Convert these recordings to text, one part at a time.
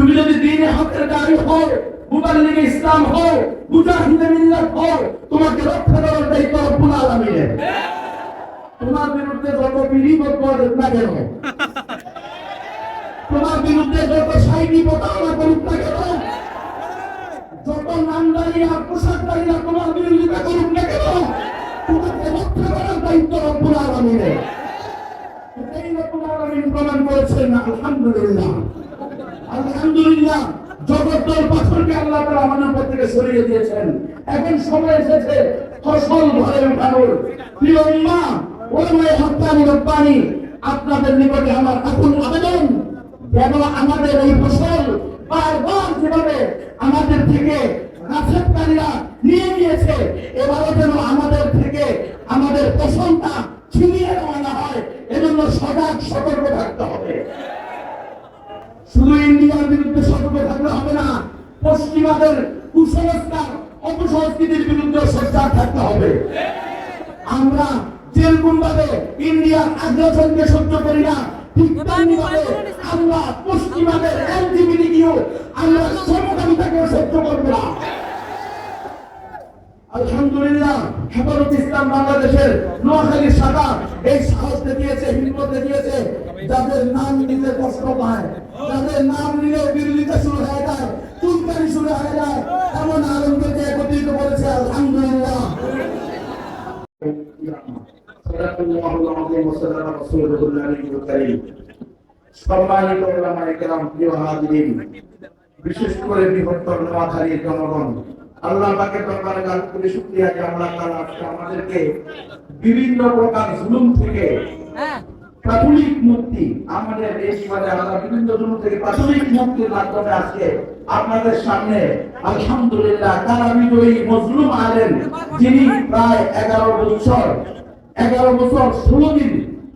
তুমি যদি দিনে হকের দাঁড়ি হও মুবাল্লিগে ইসলাম হও, মুজাহিদে মিল্লাত হও, তোমাকে রক্ষা করার দায়িত্ব রব্বুল আলামিনের। তোমার বিরুদ্ধে যত বিড়ি করুক না কেন, তোমার বিরুদ্ধে যত সাইনি প্রতারণা করুক না কেন, যত নামদারি আর পোশাকদারিরা তোমার বিরোধিতা করুক না কেন, তোমাকে রক্ষা করার দায়িত্ব রব্বুল আলামিনের। এটাই রব্বুল আলামিন প্রমাণ করেছেন, আলহামদুলিল্লাহ। আলহামদুলিল্লাহ জগদ্দল পাথরকে আল্লাহ তাআলা আমাদের উপর থেকে সরিয়ে দিয়েছেন। এখন সময় এসেছে ফসল ঘরে উঠানোর প্রিয় উম্মাহ ওলামায়ে হক্কানি রব্বানি, আপনাদের নিকটে আমার আকুল আবেদন, যেন আমাদের এই ফসল বারবার যেভাবে আমাদের থেকে রাজত্বকারীরা নিয়ে নিয়েছে, এবারও যেন আমাদের থেকে আমাদের ফসলটা ছিনিয়ে নেওয়া না হয়। এজন্য সজাগ সতর্ক থাকতে হবে। শুধু ইন্ডিয়ার বিরুদ্ধে সতর্ক থাকলে হবে না, পশ্চিমাদের কুসংস্কার, অপসংস্কৃতির বিরুদ্ধে সজ্জাগ থাকতে হবে। আমরা যেরকম ভাবে ইন্ডিয়ার আগ্রাসনকে সহ্য করি না আমরা পশ্চিমাদের এলজিবিটিকিউ আমরা সমকামিতাকে সহ্য করব না। আলহামদুলিল্লাহ হেফাজত ইসলাম বাংলাদেশের নোয়াখালীর শাখা এই সাহস দেখিয়েছে, হিম্মত দেখিয়েছে, যাদের নাম নিতে কষ্ট পায়, যাদের নাম বিরোধিতা শুরু হয়ে যায়, চুলকানি শুরু হয়ে যায়, এমন আলমদেরকে একত্রিত করেছে আলহামদুলিল্লাহ। সম্মানিত বিশেষ করে বৃহত্তর নোয়াখালীর জনগণ আল্লাহ পাকের দরবারে লাখ কোটি শুকরিয়া যে আল্লাহ তাআলা আজকে আমাদেরকে বিভিন্ন প্রকার জুলুম থেকে প্রাথমিক মুক্তি আমাদের এই সমাজে আমরা বিভিন্ন জুলুম থেকে প্রাথমিক মুক্তির মাধ্যমে আজকে আপনাদের সামনে আলহামদুলিল্লাহ বিজয়ী মজলুম আলেন যিনি প্রায় এগারো বছর এগারো বছর ষোলো দিন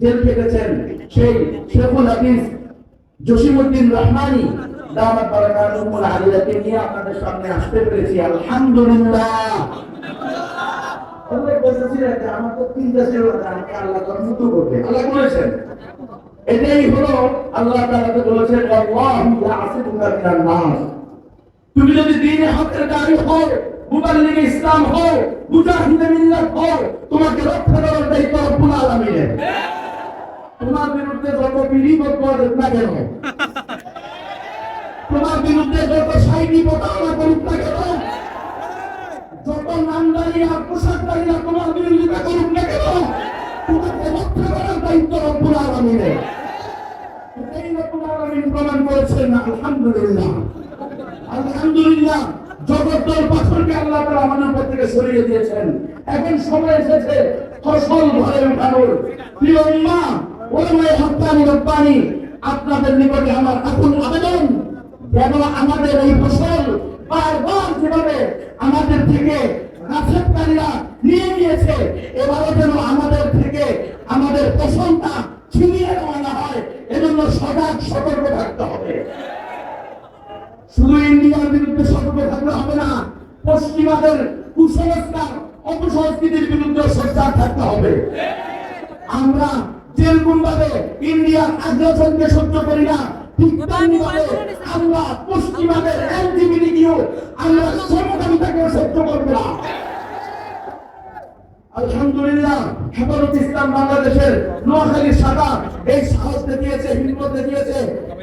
জেল কেটেছেন সেই শেখুল হাফিজ জসিমউদ্দিন রহমানি তুমি যদি দিনে হকের দাঁড়ি হও মুবাল্লিগে ইসলাম হও মুজাহিদে মিল্লাত হও তোমাকে রক্ষা করার দায়িত্ব রব্বুল আলামিনের। তোমার বিরুদ্ধে যত বিড়ি করুক না কেন? বিরুদ্ধে যত সাইনি প্রতারণা করুক না কেন, যত নামদারি আর পোশাকদারিরা তোমার বিরোধিতা করুক না কেন, তোমাকে রক্ষা করার দায়িত্ব রব্বুল আলামিনের। এটাই রব্বুল আলামিন প্রমাণ করেছেন, আলহামদুলিল্লাহ। আলহামদুলিল্লাহ জগদ্দল পাথরকে আল্লাহ তাআলা আমাদের উপর থেকে সরিয়ে দিয়েছেন। এখন সময় এসেছে ফসল ঘরে উঠানোর। প্রিয় উম্মাহ ওলামায়ে হক্কানি রব্বানি, আপনাদের নিকটে আমার আকুল আবেদন। যেন আমাদের এই ফসল বারবার যেভাবে আমাদের থেকে রাজত্বকারীরা নিয়ে নিয়েছে, এবারও যেন আমাদের থেকে আমাদের ফসলটা ছিনিয়ে নেওয়া হয়, এজন্য সজাগ সতর্ক থাকতে হবে। শুধু ইন্ডিয়ার বিরুদ্ধে সতর্ক থাকলে হবে না, পশ্চিমাদের কুসংস্কার, অপসংস্কৃতির বিরুদ্ধে সজ্জাগ থাকতে হবে। আমরা যেরকম ভাবে ইন্ডিয়ার আগ্রাসনকে সহ্য করি না আমরা পশ্চিমাদের এলজিবিটিকিউ আমরা সমকামিতাকেও সহ্য করব। না আলহামদুলিল্লাহ, হেফাজত ইসলাম বাংলাদেশের নোয়াখালীর শাখা এই সাহস দেখিয়েছে, হিম্মত দেখিয়েছে,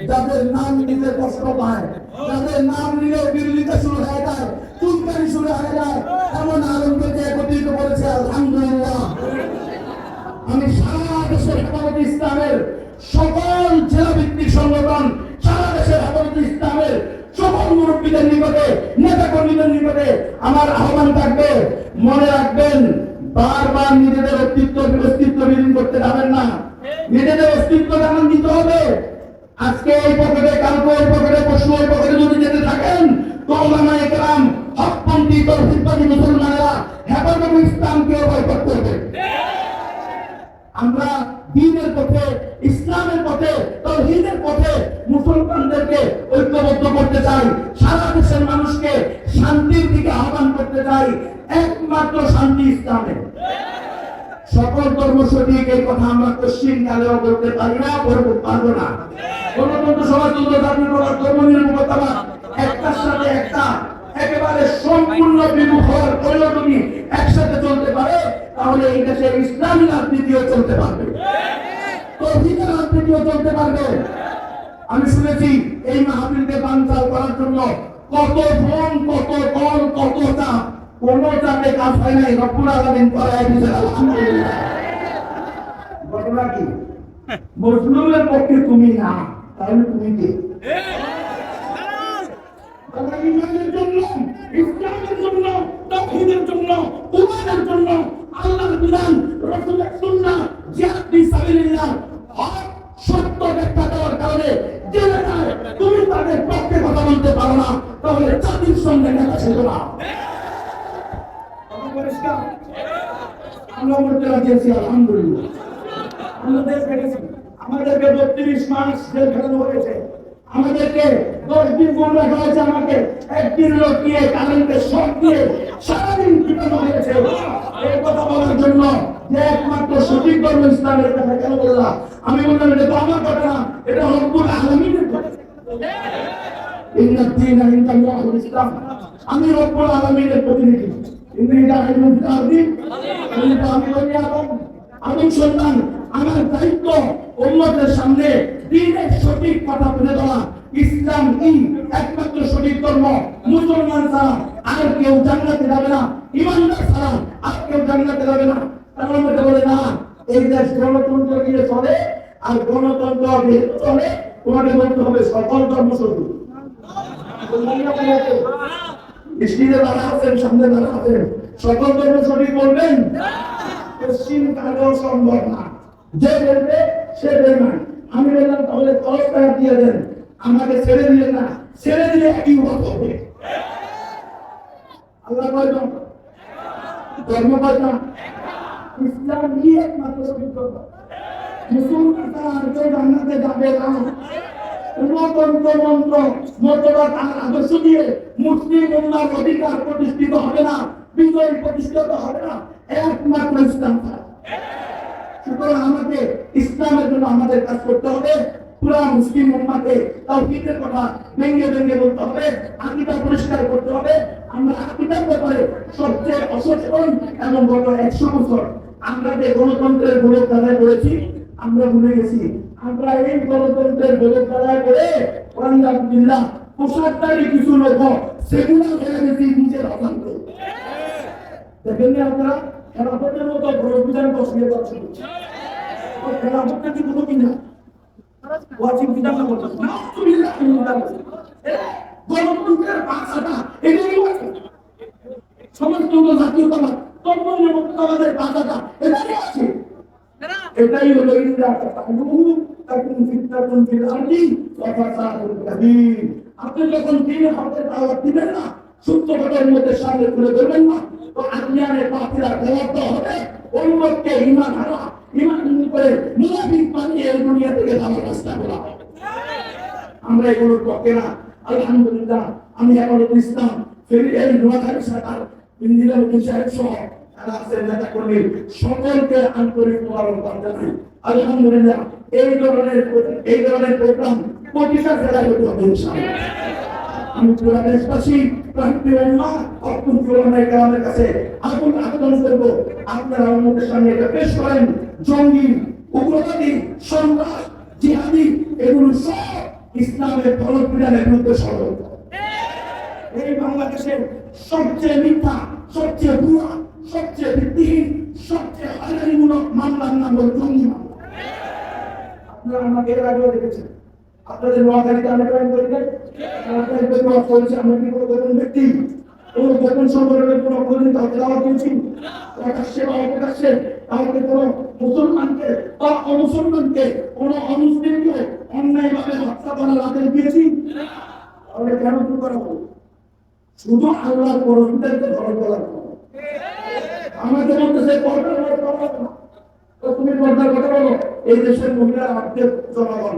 যাদের নাম নিতে কষ্ট পায়, যাদের নাম নিলে বিরোধিতা শুরু হয়ে যায় চুলকানি শুরু হয়ে যায় এমন আলমদেরকে একত্রিত মুরব্বীদের নিকটে নেতা কর্মীদের নিকটে আমার আহ্বান থাকবে, মনে রাখবেন, বারবার নিজেদের অস্তিত্ব অস্তিত্ব বিলীন করতে যাবেন না। নিজেদের অস্তিত্ব জানান দিতে হবে, আজকে এই পকেটে, কালকে ওই পকেটে পশু ওই পকেটে যদি যেতে থাকেন, তো ওলামায়ে কেরাম, হকপন্থী তৌহিদবাদী মুসলমানেরা হেফাজত ইসলামকে করতে হবে আমরা দিনের পথে, ইসলামের পথে, তহিদের পথে মুসলমানদেরকে ঐক্যবদ্ধ করতে চাই। সারা দেশের মানুষকে শান্তির দিকে আহ্বান করতে চাই। একমাত্র শান্তি ইসলামে। সকল ধর্ম সঠিক, এই কথা আমরা পশ্চিম কালেও বলতে পারি না বলতে পারব না। গণতন্ত্র সভা চলতে দাবি করার ধর্ম নির্ভরতাবাদ একটার সাথে একটা, একেবারে সম্পূর্ণ বিমুখ হওয়ার পরেও তুমি একসাথে চলতে পারে পারবে। তৌহিদের রাজনীতিও চলতে পারবে। আমি শুনেছি এই মাহফিলকে বানচাল করার জন্য কত ফোন কত কল, কত চাপ, কোন চাপে কাজ হয় নাই। রব্বুল আলামিন করায় দিয়েছেন ঘটনা কি? মজলুমের পক্ষে তুমি না, তাহলে তুমি কে? তারা জন্য, ইসলামের জন্য, তাওহীদের জন্য আল্লাহর বিধান, রাসূলের সুন্নাহ, জিহাদ সাবিলিল্লাহ। হক সত্য ব্যাখ্যা দেওয়ার কারণে জেনে যায় তুমি তাদের পক্ষে কথা বলতে পারো না, তাহলে জাতির সঙ্গে দেখা ছিল না। আমরা রাজি আছি, আলহামদুলিল্লাহ। কেটেছি আমাদেরকে বত্রিশ মাস জেল খাটানো হয়েছে। আমাদেরকে দশ দিন বন্ধ রাখা হয়েছে আমাকে। একদিন লটিয়ে কারেন্টের শখ দিয়ে সারাদিন পিটানো হয়েছে। এই কথা বলার জন্য যে একমাত্র সঠিক ধর্ম ইসলামের কথা কেন বললাম? আমি বললাম, এটা তো আমার কথা না এটা রব্বুল আলমিনের কথা আমি রব্বুল আলামিনের প্রতিনিধি। আমি সন্তান, আমার দায়িত্ব উম্মতের সামনে দ্বীনের সঠিক কথা তুলে ধরা। ইসলাম কি একমাত্র সঠিক ধর্ম। মুসলমান ছাড়া আর কেউ জান্নাতে যাবে না। ইমানদার ছাড়া আর কেউ জান্নাতে যাবে না। তার মধ্যে বলে না এই দেশ গণতন্ত্র দিয়ে চলে আর গণতন্ত্র চলে তোমাকে বলতে হবে সকল ধর্ম সত্য স্ত্রীরা দাঁড়া আছেন সামনে দাঁড়া আছেন সকল ধর্ম সঠিক বলবেন? পশ্চিম কালেও সম্ভব না। যে বলবে সে বেমান আমি বললাম, তাহলে দশ টাকা দিয়ে দেন। আমাকে ছেড়ে দিলে না। ছেড়ে দিলে একই মত হবে। আল্লাহ কয়জন ধর্ম কয়জন ইসলাম একমাত্র মুসলমান জান্নাতে যাবে না। গণতন্ত্র মন্ত্র আদর্শ দিয়ে মুসলিম উম্মার অধিকার প্রতিষ্ঠিত হবে না, বিজয় প্রতিষ্ঠিত হবে না। একমাত্র ইসলাম সুতরাং আমাকে ইসলামের জন্য আমাদের কাজ করতে হবে। পুরা মুসলিম উম্মাকে তাওহীদের কথা ভেঙে ভেঙে বলতে হবে, আকীদা পরিষ্কার করতে হবে। আমরা আকীদার ব্যাপারে সবচেয়ে অসচেতন এবং গত একশো বছর আমরা যে গণতন্ত্রের গৌরব দাঁড়ায় করেছি আমরা ভুলে গেছি। আমরা এই গণতন্ত্রের গৌরব দাঁড়ায় করে আলহামদুলিল্লাহ পোশাকদারি কিছু লোক সেগুলো ফেলে গেছি নিজের অশান্ত দেখেননি আপনারা? খেলাফতের মতো বিধান বসিয়ে পাচ্ছেন খেলাফতটা কি কোনো কিনা বিধান না বলতে নাউজুবিল্লাহ গণতন্ত্রের ভাষাটা এটাই আছে দাওয়াত না সত্য মধ্যে সামনে তুলে ধরবেন না তো আজ্ঞানে পাপিরা জবাব হবে লোককে ইমান হারা ইমান করে মুনাফিক বানিয়ে এই দুনিয়া থেকে যাওয়ার রাস্তা হবে। আমরা এগুলোর পক্ষে না আলহামদুলিল্লাহ, আমি এখন ইসলাম ফেরি এই নোয়াখালী সরকার, ইন্দিরা মুখী সাহেব সহ আছেন নেতা কর্মী সকলকে আন্তরিক মোবারকবাদ জানাই আলহামদুলিল্লাহ, এই ধরনের এই ধরনের প্রোগ্রাম প্রতিটা জেলায় হতে হবে আমি পুরা দেশবাসী প্রান্তীয় উম্মা অত্যন্ত উলামায়ে কেরামের কাছে। আগুন আবেদন করব, আপনারা আমাদের সামনে এটা পেশ করেন। জঙ্গি, উগ্রবাদী, সন্ত্রাস, জিহাদি, এগুলো সব ইসলামের ফলপ্রিয়ানের বিরুদ্ধে ষড়যন্ত্র। এই বাংলাদেশের সবচেয়ে মিথ্যা, সবচেয়ে সবচেয়ে ভিত্তিহীন, সবচেয়ে মামলার নাম হল জঙ্গি মামলা। আপনারা আমাকে এর আগেও দেখেছেন। আপনাদের নোয়াখালীতে আমি জয়েন করি নাই নোয়াখালীতে জয়েন করেছি আমরা কি কোনো গোপন ব্যক্তি? কোনো গোপন সম্পর্কের কোনো কোনদিন কাউকে দাওয়া দিয়েছি। প্রকাশ্যে বা অপ্রকাশ্যে কাউকে কোনো মুসলমানকে বা অমুসলমানকে, কোনো অমুসলিমকে অন্যায়ভাবে হত্যা করার আদেশ দিয়েছি। তাহলে কেন চুপ করা হলো? শুধু আল্লাহর পরশীদেরকে করার জন্য। আমাদের মধ্যে সে পর্দার কথা বলো। তুমি পর্দার কথা বলো, এই দেশের মহিলা অর্ধেক জনগণ।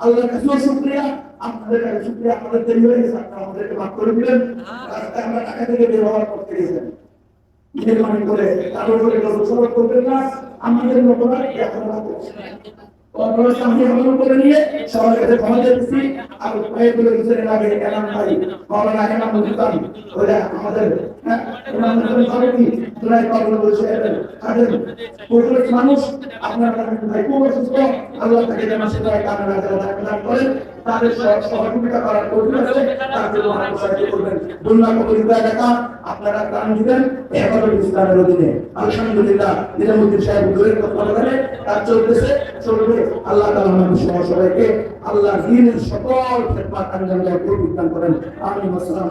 আল্লাহর কাছে শুকরিয়া। আপনাদের কাছে শুকরিয়া। আপনাদের দেরি হয়ে গেছে আপনারা আমাদেরকে মাফ করে দিলেন রাস্তায় আমরা টাকা থেকে ব্যবহার করতে গেছেন। মেহরবানি করে তার উপরে গল্প করবেন না। আমাদের মতো এখন আপনারা সামনে গ্রহণ করে নিয়ে সবার কাছে ক্ষমা চাইছি আর কয়েকগুলো কিছুদিন আগে এলাম ভাই মৌলানা এনাম মুস্তান ওরা আমাদের হ্যাঁ, মানুষ আপনার ভাই খুব অসুস্থ। আল্লাহ তাকে যেন সেটাই কামনা রাখেন করেন। তাদের সহ- সহযোগিতা করার কৌশল আছে, তার জন্য এলাকা আপনারা কারণ দিবেন। এগারো ইসলামের অধীনে। আলহামদুলিল্লাহ, নিজামুদ্দিন সাহেব দূরের তত্ত্বাবধানে কাজ চলতেছে, চলবে। আল্লাহ তালা আমাদের সবাইকে আল্লাহ দিনের সকল ক্ষেত্রে দান করেন। আসসালামু